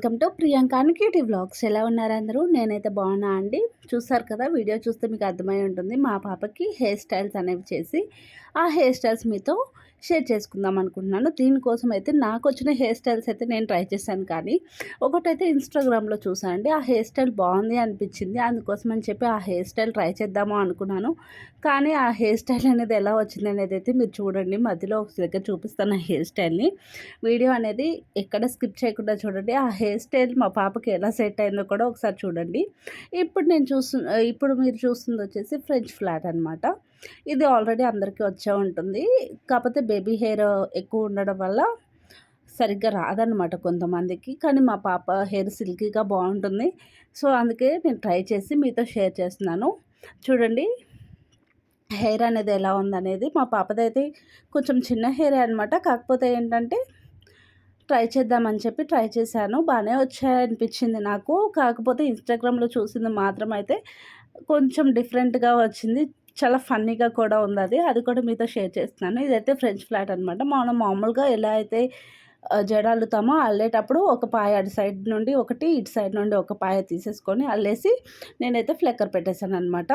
Welcome to Priyanka cutie vlogs. ఎలా ఉన్నారు అందరూ? నేనైతే బాగున్నా అండి. చూస్తారు కదా వీడియో చూస్తే మీకు అర్థమై ఉంటుంది. మా పాపకి హెయిర్ స్టైల్స్ అనేవి చేసి ఆ హెయిర్ స్టైల్స్ మీతో షేర్ చేసుకుందాం అనుకుంటున్నాను. దీనికోసం అయితే నాకు వచ్చిన హెయిర్ స్టైల్స్ అయితే నేను ట్రై చేశాను కానీ ఒకటైతే ఇన్స్టాగ్రామ్లో చూసాను అండి ఆ హెయిర్ స్టైల్ బాగుంది అనిపించింది. అందుకోసం అని చెప్పి ఆ హెయిర్ స్టైల్ ట్రై చేద్దాము అనుకున్నాను. కానీ ఆ హెయిర్ స్టైల్ అనేది ఎలా వచ్చింది అనేది అయితే మీరు చూడండి. మధ్యలో ఒక దగ్గర చూపిస్తాను ఆ హెయిర్ స్టైల్ని. వీడియో అనేది ఎక్కడ స్కిప్ చేయకుండా చూడండి. ఆ హెయిర్ స్టైల్ మా పాపకి ఎలా సెట్ అయిందో కూడా ఒకసారి చూడండి. ఇప్పుడు నేను చూస్తు ఇప్పుడు మీరు చూస్తుంది వచ్చేసి ఫ్రెంచ్ ఫ్లాట్ అనమాట ఇది ఆల్రెడీ అందరికీ వచ్చే ఉంటుంది. కాకపోతే బేబీ హెయిర్ ఎక్కువ ఉండడం వల్ల సరిగ్గా రాదనమాట కొంతమందికి. కానీ మా పాప హెయిర్ సిల్కీగా బాగుంటుంది. సో అందుకే నేను ట్రై చేసి మీతో షేర్ చేస్తున్నాను. చూడండి హెయిర్ అనేది ఎలా ఉందనేది. మా పాపదైతే కొంచెం చిన్న హెయిర్ అనమాట కాకపోతే ఏంటంటే ట్రై చేద్దామని చెప్పి ట్రై చేశాను. బాగానే వచ్చాయనిపించింది నాకు. కాకపోతే ఇన్స్టాగ్రామ్లో చూసింది మాత్రం అయితే కొంచెం డిఫరెంట్గా వచ్చింది. చాలా ఫన్నీగా కూడా ఉంది అది అది కూడా మీతో షేర్ చేస్తున్నాను. ఇదైతే ఫ్రెంచ్ ఫ్లాట్ అనమాట మనం మామూలుగా ఎలా అయితే జడ అల్లుతామో అల్లేటప్పుడు ఒక పాయ అటు సైడ్ నుండి ఒకటి ఇటు సైడ్ నుండి ఒక పాయ తీసేసుకొని అల్లేసి నేనైతే ఫ్లెక్కర్ పెట్టేశాను అనమాట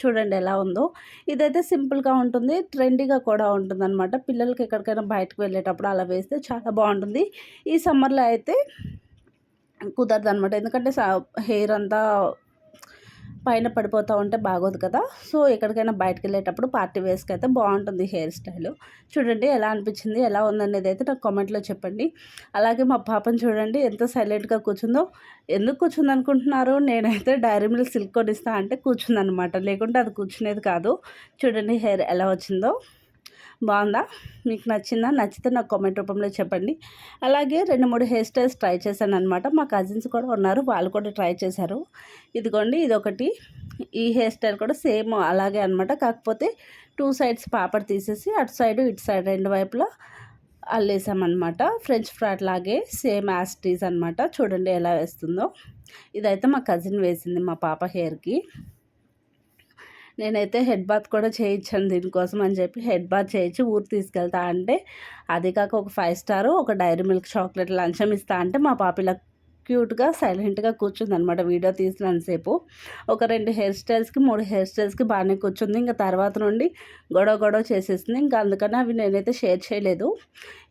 చూడండి ఎలా ఉందో. ఇదైతే సింపుల్గా ఉంటుంది ట్రెండీగా కూడా ఉంటుంది అనమాట పిల్లలకి ఎక్కడికైనా బయటకు వెళ్ళేటప్పుడు అలా వేస్తే చాలా బాగుంటుంది. ఈ సమ్మర్లో అయితే కుదరదు అనమాట ఎందుకంటే హెయిర్ అంతా పైన పడిపోతూ ఉంటే బాగోదు కదా. సో ఎక్కడికైనా బయటకు వెళ్ళేటప్పుడు పార్టీ వేస్కి అయితే బాగుంటుంది హెయిర్ స్టైల్. చూడండి ఎలా అనిపించింది ఎలా ఉందనేది అయితే నాకు కామెంట్లో చెప్పండి. అలాగే మా పాపను చూడండి ఎంత సైలెంట్గా కూర్చుందో. ఎందుకు కూర్చుంది అనుకుంటున్నారు? నేనైతే డైరీ మిల్క్ సిల్క్ కొనిస్తా అంటే కూర్చుందనమాట లేకుంటే అది కూర్చునేది కాదు. చూడండి హెయిర్ ఎలా వచ్చిందో. బాగుందా? మీకు నచ్చిందా? నచ్చితే నాకు కామెంట్ రూపంలో చెప్పండి. అలాగే రెండు మూడు హెయిర్ స్టైల్స్ ట్రై చేశాను అనమాట మా కజిన్స్ కూడా ఉన్నారు. వాళ్ళు కూడా ట్రై చేశారు. ఇదిగోండి ఇదొకటి. ఈ హెయిర్ స్టైల్ కూడా సేమ్ అలాగే అనమాట కాకపోతే టూ సైడ్స్ పాపడ్ తీసేసి అటు సైడ్ ఇటు సైడ్ రెండు వైపులా అల్లేసామన్నమాట. ఫ్రెంచ్ ఫ్రాట్ లాగే సేమ్ యాస్టీస్ అనమాట చూడండి ఎలా వేస్తుందో. ఇదైతే మా కజిన్ వేసింది మా పాప హెయిర్కి. నేనైతే హెడ్ బాత్ కూడా చేయించాను దీనికోసం అని చెప్పి హెడ్ బాత్ చేయించి ఊరు తీసుకెళ్తా. అంటే అది కాక ఒక ఫైవ్ స్టార్ ఒక డైరీ మిల్క్ చాక్లెట్ లంచం ఇస్తా అంటే మా పాపిలకు క్యూట్గా సైలెంట్గా కూర్చుంది అనమాట వీడియో తీసినంతసేపు. ఒక రెండు హెయిర్ స్టైల్స్కి మూడు హెయిర్ స్టైల్స్కి బాగానే కూర్చుంది. ఇంకా తర్వాత నుండి గొడవ గొడవ చేసేసింది. ఇంకా అందుకని అవి నేనైతే షేర్ చేయలేదు.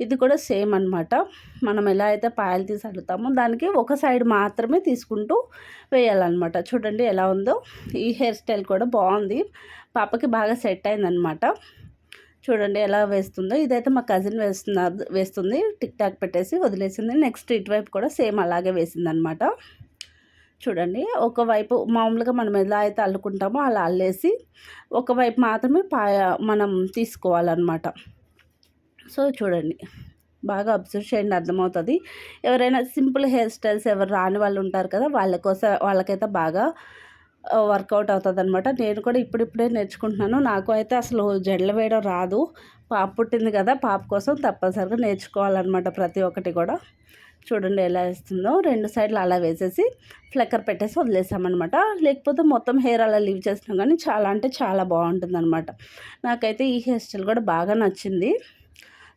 ఇది కూడా సేమ్ అనమాట మనం ఎలా అయితే పాయలు తీసి అడుగుతామో దానికి ఒక సైడ్ మాత్రమే తీసుకుంటూ వేయాలన్నమాట. చూడండి ఎలా ఉందో. ఈ హెయిర్ స్టైల్ కూడా బాగుంది. పాపకి బాగా సెట్ అయిందనమాట చూడండి ఎలా వేస్తుందో. ఇదైతే మా కజిన్ వేస్తున్నారు వేస్తుంది. టిక్ టాక్ పెట్టేసి వదిలేసింది. నెక్స్ట్ ఇటువైపు కూడా సేమ్ అలాగే వేసింది అనమాట చూడండి ఒకవైపు మామూలుగా మనం ఎలా అయితే అల్లుకుంటామో అలా అల్లేసి ఒకవైపు మాత్రమే పాయ మనం తీసుకోవాలన్నమాట సో చూడండి బాగా అబ్జర్వ్ చేయండి అర్థమవుతుంది. ఎవరైనా సింపుల్ హెయిర్ స్టైల్స్ ఎవరు రాని వాళ్ళు ఉంటారు కదా వాళ్ళ కోసం వాళ్ళకైతే బాగా వర్కౌట్ అవుతుంది అనమాట నేను కూడా ఇప్పుడిప్పుడే నేర్చుకుంటున్నాను. నాకు అయితే అసలు జడలు వేయడం రాదు. పాప పుట్టింది కదా పాప కోసం తప్పనిసరిగా నేర్చుకోవాలన్నమాట ప్రతి ఒక్కటి కూడా. చూడండి ఎలా వేస్తుందో. రెండు సైడ్లు అలా వేసేసి ఫ్లెక్కర్ పెట్టేసి వదిలేసామన్నమాట. లేకపోతే మొత్తం హెయిర్ అలా లీవ్ చేసినాం కానీ చాలా అంటే చాలా బాగుంటుంది నాకైతే ఈ హెయిర్ స్టైల్ కూడా బాగా నచ్చింది.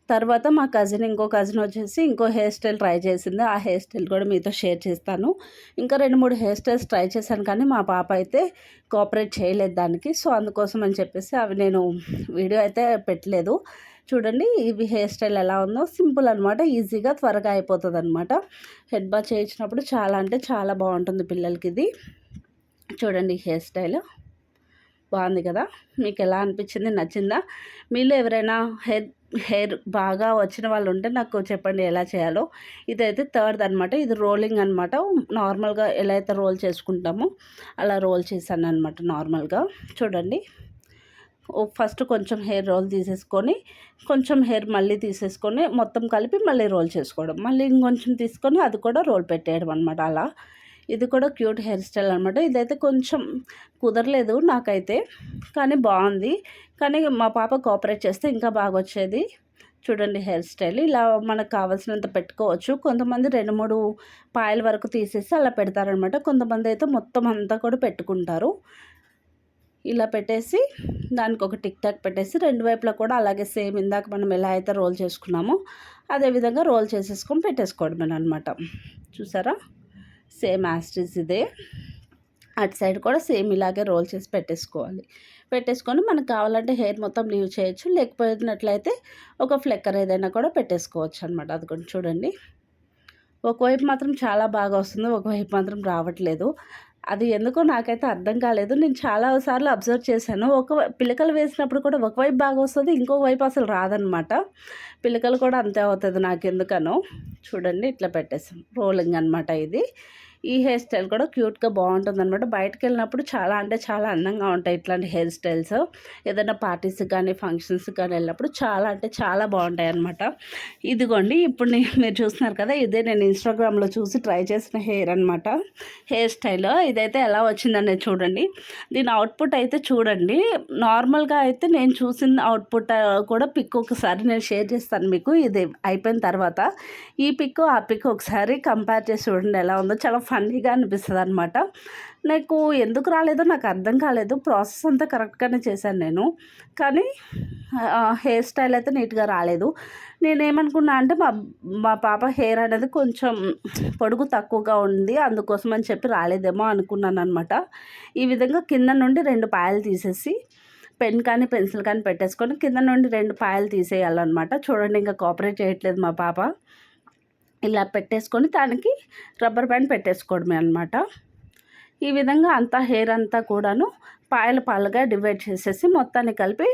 తర్వాత మా కజిన్ ఇంకో కజిన్ వచ్చేసి ఇంకో హెయిర్ స్టైల్ ట్రై చేసింది. ఆ హెయిర్ స్టైల్ కూడా మీతో షేర్ చేస్తాను. ఇంకా రెండు మూడు హెయిర్ స్టైల్స్ ట్రై చేశాను కానీ మా పాప అయితే కోఆపరేట్ చేయలేదు దానికి. సో అందుకోసం అని చెప్పేసి అవి నేను వీడియో అయితే పెట్టలేదు. చూడండి ఇవి హెయిర్ స్టైల్ ఎలా ఉందో సింపుల్ అనమాట ఈజీగా త్వరగా అయిపోతుంది అనమాట హెడ్ బా చేయించినప్పుడు చాలా అంటే చాలా బాగుంటుంది పిల్లలకి ఇది. చూడండి హెయిర్ స్టైల్ బాగుంది కదా? మీకు ఎలా అనిపించింది? నచ్చిందా? మీలో ఎవరైనా హెయిర్ హెయిర్ బాగా వచ్చిన వాళ్ళు ఉంటే నాకు చెప్పండి ఎలా చేయాలో. ఇదైతే థర్డ్ అనమాట ఇది రోలింగ్ అనమాట నార్మల్గా ఎలా అయితే రోల్ చేసుకుంటామో అలా రోల్ చేశాను అనమాట నార్మల్గా. చూడండి. ఫస్ట్ కొంచెం హెయిర్ రోల్ తీసేసుకొని కొంచెం హెయిర్ మళ్ళీ తీసేసుకొని మొత్తం కలిపి మళ్ళీ రోల్ చేసుకోవడం. మళ్ళీ ఇంకొంచెం తీసుకొని అది కూడా రోల్ పెట్టేయడం అనమాట అలా. ఇది కూడా క్యూట్ హెయిర్ స్టైల్ అనమాట ఇదైతే కొంచెం కుదరలేదు నాకైతే కానీ బాగుంది. కానీ మా పాప కోఆపరేట్ చేస్తే ఇంకా బాగా వచ్చేది చూడండి హెయిర్ స్టైల్. ఇలా మనకు కావాల్సినంత పెట్టుకోవచ్చు. కొంతమంది రెండు మూడు పాయల వరకు తీసేసి అలా పెడతారనమాట కొంతమంది అయితే మొత్తం అంతా కూడా పెట్టుకుంటారు. ఇలా పెట్టేసి దానికి ఒక టిక్ టాక్ పెట్టేసి రెండు వైపులా కూడా అలాగే సేమ్ ఇందాక మనం ఎలా అయితే రోల్ చేసుకున్నామో అదేవిధంగా రోల్ చేసేసుకొని పెట్టేసుకోవడమేనమాట చూసారా? సేమ్ యాస్టిస్ ఇదే. అటు సైడ్ కూడా సేమ్ ఇలాగే రోల్ చేసి పెట్టేసుకోవాలి. పెట్టేసుకొని మనకు కావాలంటే హెయిర్ మొత్తం లీవ్ చేయొచ్చు. లేకపోయినట్లయితే ఒక ఫ్లెక్కర్ ఏదైనా కూడా పెట్టేసుకోవచ్చు అనమాట అది కూడా చూడండి. ఒకవైపు మాత్రం చాలా బాగా వస్తుంది ఒకవైపు మాత్రం రావట్లేదు. అది ఎందుకో నాకైతే అర్థం కాలేదు. నేను చాలా సార్లు అబ్జర్వ్ చేశాను. ఒక పిల్లకలు వేసినప్పుడు కూడా ఒకవైపు బాగా వస్తుంది ఇంకో వైపు అసలు రాదనమాట పిల్లకలు కూడా అంతే అవుతుంది నాకు ఎందుకనో చూడండి ఇట్లా పెట్టేసాం. రోలింగ్ అనమాట ఇది. ఈ హెయిర్ స్టైల్ కూడా క్యూట్గా బాగుంటుంది అనమాట బయటకు వెళ్ళినప్పుడు చాలా అంటే చాలా అందంగా ఉంటాయి ఇట్లాంటి హెయిర్ స్టైల్స్. ఏదైనా పార్టీస్ కానీ ఫంక్షన్స్ కానీ వెళ్ళినప్పుడు చాలా అంటే చాలా బాగుంటాయి అనమాట ఇదిగోండి ఇప్పుడు మీరు చూస్తున్నారు కదా ఇదే నేను ఇన్స్టాగ్రామ్లో చూసి ట్రై చేసిన హెయిర్ అనమాట హెయిర్ స్టైల్. ఇదైతే ఎలా వచ్చిందనేది చూడండి. దీని అవుట్పుట్ అయితే చూడండి. నార్మల్గా అయితే నేను చూసిన అవుట్పుట్ కూడా పిక్ ఒకసారి నేను షేర్ చేస్తాను మీకు. ఇది అయిపోయిన తర్వాత ఈ పిక్ ఆ పిక్ ఒకసారి కంపేర్ చేసి చూడండి ఎలా ఉందో. చాలా ఫన్నీగా అనిపిస్తుంది అనమాట నాకు ఎందుకు రాలేదో నాకు అర్థం కాలేదు. ప్రాసెస్ అంతా కరెక్ట్గానే చేశాను నేను. కానీ హెయిర్ స్టైల్ అయితే నీట్గా రాలేదు. నేనేమనుకున్నా అంటే మా మా పాప హెయిర్ అనేది కొంచెం పొడుగు తక్కువగా ఉంది. అందుకోసం అని చెప్పి రాలేదేమో అనుకున్నాను అనమాట ఈ విధంగా కింద నుండి రెండు పాయలు తీసేసి పెన్ కానీ పెన్సిల్ కానీ పెట్టేసుకొని కింద నుండి రెండు పాయలు తీసేయాలన్నమాట. చూడండి ఇంకా కోఆపరేట్ చేయట్లేదు మా పాప. ఇలా పెట్టేసుకొని దానికి రబ్బర్ బ్యాండ్ పెట్టేసుకోవడమే అనమాట ఈ విధంగా అంతా హెయిర్ అంతా కూడాను పాయలు పాలుగా డివైడ్ చేసేసి మొత్తాన్ని కలిపి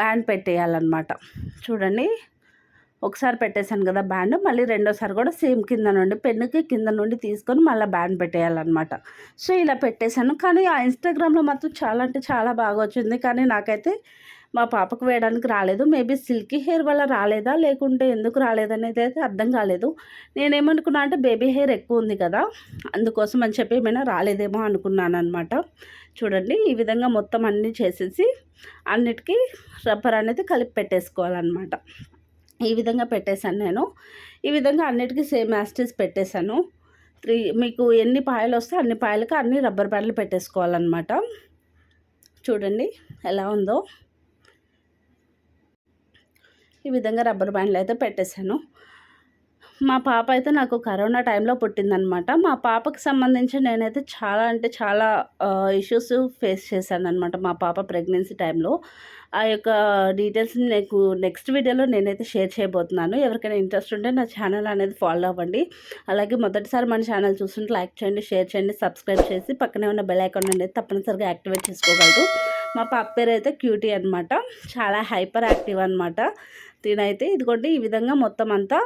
బ్యాండ్ పెట్టేయాలన్నమాట. చూడండి ఒకసారి పెట్టేశాను కదా బ్యాండ్ మళ్ళీ రెండోసారి కూడా సేమ్ కింద నుండి పెన్నుకి కింద నుండి తీసుకొని మళ్ళీ బ్యాండ్ పెట్టేయాలన్నమాట. సో ఇలా పెట్టేశాను. కానీ ఆ ఇన్స్టాగ్రామ్లో మాత్రం చాలా అంటే చాలా బాగా వచ్చింది. కానీ నాకైతే మా పాపకు వేయడానికి రాలేదు. మేబీ సిల్కీ హెయిర్ వల్ల రాలేదా? లేకుంటే ఎందుకు రాలేదనేది అయితే అర్థం కాలేదు. నేనేమనుకున్నా అంటే బేబీ హెయిర్ ఎక్కువ ఉంది కదా అందుకోసం అని చెప్పి ఏమైనా రాలేదేమో అనుకున్నాను అనమాట చూడండి ఈ విధంగా మొత్తం అన్నీ చేసేసి అన్నిటికీ రబ్బర్ అనేది కలిపి పెట్టేసుకోవాలన్నమాట. ఈ విధంగా పెట్టేశాను నేను. ఈ విధంగా అన్నిటికీ సేమ్ యాస్టిస్ పెట్టేశాను. త్రీ మీకు ఎన్ని పాయలు వస్తే అన్ని పాయలకు అన్ని రబ్బర్ బ్యాండ్లు పెట్టేసుకోవాలన్నమాట. చూడండి ఎలా ఉందో. ఈ విధంగా రబ్బర్ బ్యాండ్లు అయితే పెట్టేశాను. మా పాప అయితే నాకు కరోనా టైంలో పుట్టిందనమాట. మా పాపకు సంబంధించి నేనైతే చాలా అంటే చాలా ఇష్యూస్ ఫేస్ చేశాను అనమాట మా పాప ప్రెగ్నెన్సీ టైంలో. ఆ యొక్క డీటెయిల్స్ నీకు నెక్స్ట్ వీడియోలో నేనైతే షేర్ చేయబోతున్నాను. ఎవరికైనా ఇంట్రెస్ట్ ఉంటే నా ఛానల్ అనేది ఫాలో అవ్వండి. అలాగే మొదటిసారి మన ఛానల్ చూస్తుంటే లైక్ చేయండి షేర్ చేయండి సబ్స్క్రైబ్ చేసి పక్కనే ఉన్న బెల్ ఐకాన్ అనేది తప్పనిసరిగా యాక్టివేట్ చేసుకోగలరు. మా పాప పేరు అయితే క్యూటీ అనమాట. చాలా హైపర్ యాక్టివ్ అనమాట. తినైతే ఇదిగోండి ఈ విధంగా మొత్తం అంతా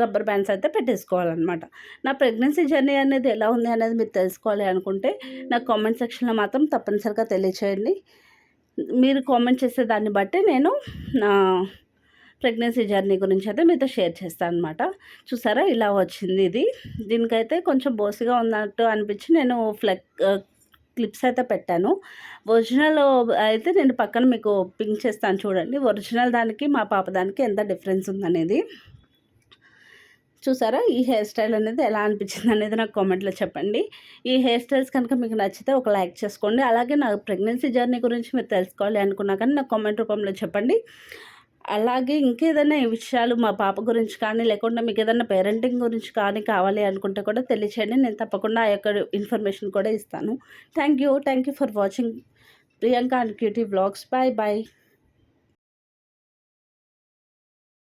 రబ్బర్ బ్యాండ్స్ అయితే పెట్టేసుకోవాలన్నమాట. నా ప్రెగ్నెన్సీ జర్నీ అనేది ఎలా ఉంది అనేది మీరు తెలుసుకోవాలి అనుకుంటే నాకు కామెంట్ సెక్షన్లో మాత్రం తప్పనిసరిగా తెలియచేయండి. మీరు కామెంట్ చేసే దాన్ని బట్టి నేను నా ప్రెగ్నెన్సీ జర్నీ గురించి అయితే మీతో షేర్ చేస్తాను అనమాట చూసారా ఇలా వచ్చింది ఇది. దీనికైతే కొంచెం బోసిగా ఉన్నట్టు అనిపించి నేను ఫ్లెక్ క్లిప్స్ అయితే పెట్టాను. ఒరిజినల్ అయితే నేను పక్కన మీకు పింక్ చేస్తాను చూడండి. ఒరిజినల్ దానికి మా పాప దానికి ఎంత డిఫరెన్స్ ఉందనేది. చూసారా? ఈ హెయిర్ స్టైల్ అనేది ఎలా అనిపించింది అనేది నాకు కామెంట్లో చెప్పండి. ఈ హెయిర్ స్టైల్స్ కనుక మీకు నచ్చితే ఒక లైక్ చేసుకోండి. అలాగే నా ప్రెగ్నెన్సీ జర్నీ గురించి మీరు తెలుసుకోవాలి అనుకున్నా కానీ నాకు కామెంట్ రూపంలో చెప్పండి. అలాగే ఇంకేదైనా విషయాలు మా పాప గురించి కానీ లేకుండా మీకు ఏదైనా పేరెంటింగ్ గురించి కానీ కావాలి అనుకుంటే కూడా తెలియచేయండి. నేను తప్పకుండా ఆ యొక్క ఇన్ఫర్మేషన్ కూడా ఇస్తాను. Thank you thank you for watching Priyanka and cutie blogs bye bye